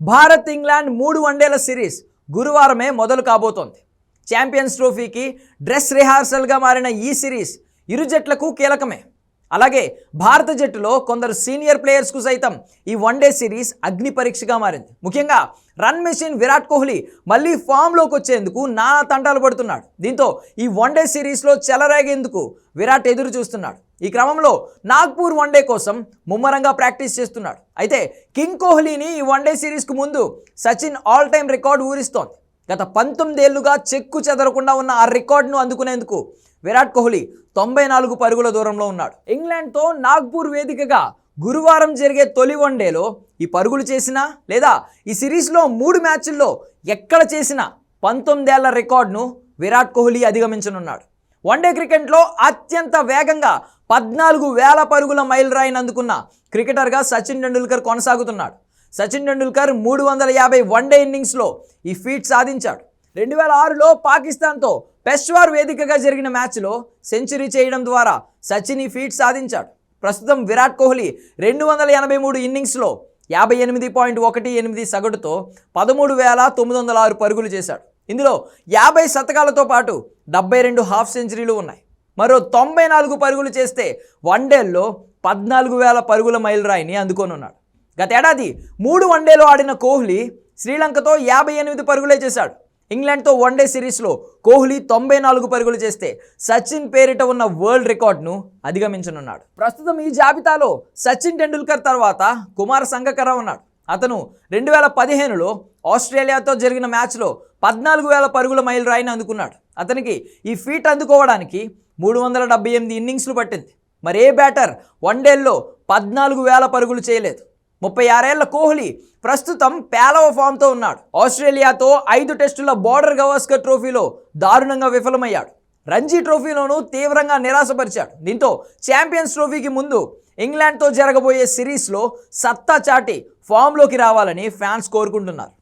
Bharat England మూడు వన్డేల series గురువారమే మొదలు కాబోతోంది. ఛాంపియన్స్ ట్రోఫీకి డ్రెస్ రిహార్సల్గా మారిన ఈ సిరీస్ ఇరు జట్లకు కీలకమే. అలాగే భారత జట్టులో కొందరు సీనియర్ ప్లేయర్స్కు సైతం ఈ వన్డే సిరీస్ అగ్ని పరీక్షగా మారింది. ముఖ్యంగా రన్ మెషిన్ విరాట్ కోహ్లీ మళ్ళీ ఫామ్లోకి వచ్చేందుకు నానా తంటాలు పడుతున్నాడు. దీంతో ఈ వన్డే సిరీస్లో చెలరేగేందుకు విరాట్ ఎదురు చూస్తున్నాడు. ఈ క్రమంలో నాగ్పూర్ వన్డే కోసం ముమ్మరంగా ప్రాక్టీస్ చేస్తున్నాడు. అయితే కింగ్ కోహ్లీని ఈ వన్డే సిరీస్కు ముందు సచిన్ ఆల్ టైమ్ రికార్డు ఊరిస్తోంది. గత పంతొమ్మిదేళ్ళుగా చెక్కు చెదరకుండా ఉన్న ఆ రికార్డును అందుకునేందుకు విరాట్ కోహ్లీ తొంభై నాలుగు పరుగుల దూరంలో ఉన్నాడు. ఇంగ్లాండ్తో నాగ్పూర్ వేదికగా గురువారం జరిగే తొలి వన్డేలో ఈ పరుగులు చేసినా లేదా ఈ సిరీస్లో మూడు మ్యాచ్ల్లో ఎక్కడ చేసినా పంతొమ్మిదేళ్ళ రికార్డును విరాట్ కోహ్లీ అధిగమించనున్నాడు. వన్డే క్రికెట్లో అత్యంత వేగంగా పద్నాలుగు వేల పరుగుల మైల్ రాయిని అందుకున్న క్రికెటర్గా సచిన్ టెండూల్కర్ కొనసాగుతున్నాడు. సచిన్ టెండూల్కర్ మూడు వందల యాభై వన్డే ఇన్నింగ్స్లో ఈ ఫీట్ సాధించాడు. రెండు వేల ఆరులో పాకిస్తాన్తో పెష్వార్ వేదికగా జరిగిన మ్యాచ్లో సెంచరీ చేయడం ద్వారా సచిన్ ఈ ఫీట్ సాధించాడు. ప్రస్తుతం విరాట్ కోహ్లీ రెండు వందల ఎనభై మూడు ఇన్నింగ్స్లో యాభై ఎనిమిది పాయింట్ ఒకటి ఎనిమిది సగటుతో పదమూడు వేల తొమ్మిది వందల ఆరు పరుగులు చేశాడు. ఇందులో యాభై శతకాలతో పాటు డెబ్బై రెండు హాఫ్ సెంచరీలు ఉన్నాయి. మరో తొంభై నాలుగు పరుగులు చేస్తే వన్డేల్లో పద్నాలుగు వేల పరుగుల మైలురాయిని అందుకోనున్నాడు. గతేడాది మూడు వన్డేలు ఆడిన కోహ్లీ శ్రీలంకతో యాభై ఎనిమిది పరుగులే చేశాడు. ఇంగ్లాండ్తో వన్డే సిరీస్లో కోహ్లీ తొంభై నాలుగు పరుగులు చేస్తే సచిన్ పేరిట ఉన్న వరల్డ్ రికార్డును అధిగమించనున్నాడు. ప్రస్తుతం ఈ జాబితాలో సచిన్ టెండూల్కర్ తర్వాత కుమార్ సంగకర ఉన్నాడు. అతను రెండు వేల పదిహేనులో ఆస్ట్రేలియాతో జరిగిన మ్యాచ్లో పద్నాలుగు వేల పరుగుల మైల్ రాయిని అందుకున్నాడు. అతనికి ఈ ఫీట్ అందుకోవడానికి మూడు వందల డెబ్బై ఎనిమిది ఇన్నింగ్స్లు పట్టింది. మరే బ్యాటర్ వన్డేల్లో పద్నాలుగు వేల పరుగులు చేయలేదు. ముప్పై ఆరేళ్ళ కోహ్లీ ప్రస్తుతం పేలవ ఫామ్తో ఉన్నాడు. ఆస్ట్రేలియాతో ఐదు టెస్టుల బార్డర్ గవాస్కర్ ట్రోఫీలో దారుణంగా విఫలమయ్యాడు. రంజీ ట్రోఫీలోనూ తీవ్రంగా నిరాశపరిచాడు. దీంతో ఛాంపియన్స్ ట్రోఫీకి ముందు ఇంగ్లాండ్తో జరగబోయే సిరీస్లో సత్తా చాటి ఫామ్లోకి రావాలని ఫ్యాన్స్ కోరుకుంటున్నారు.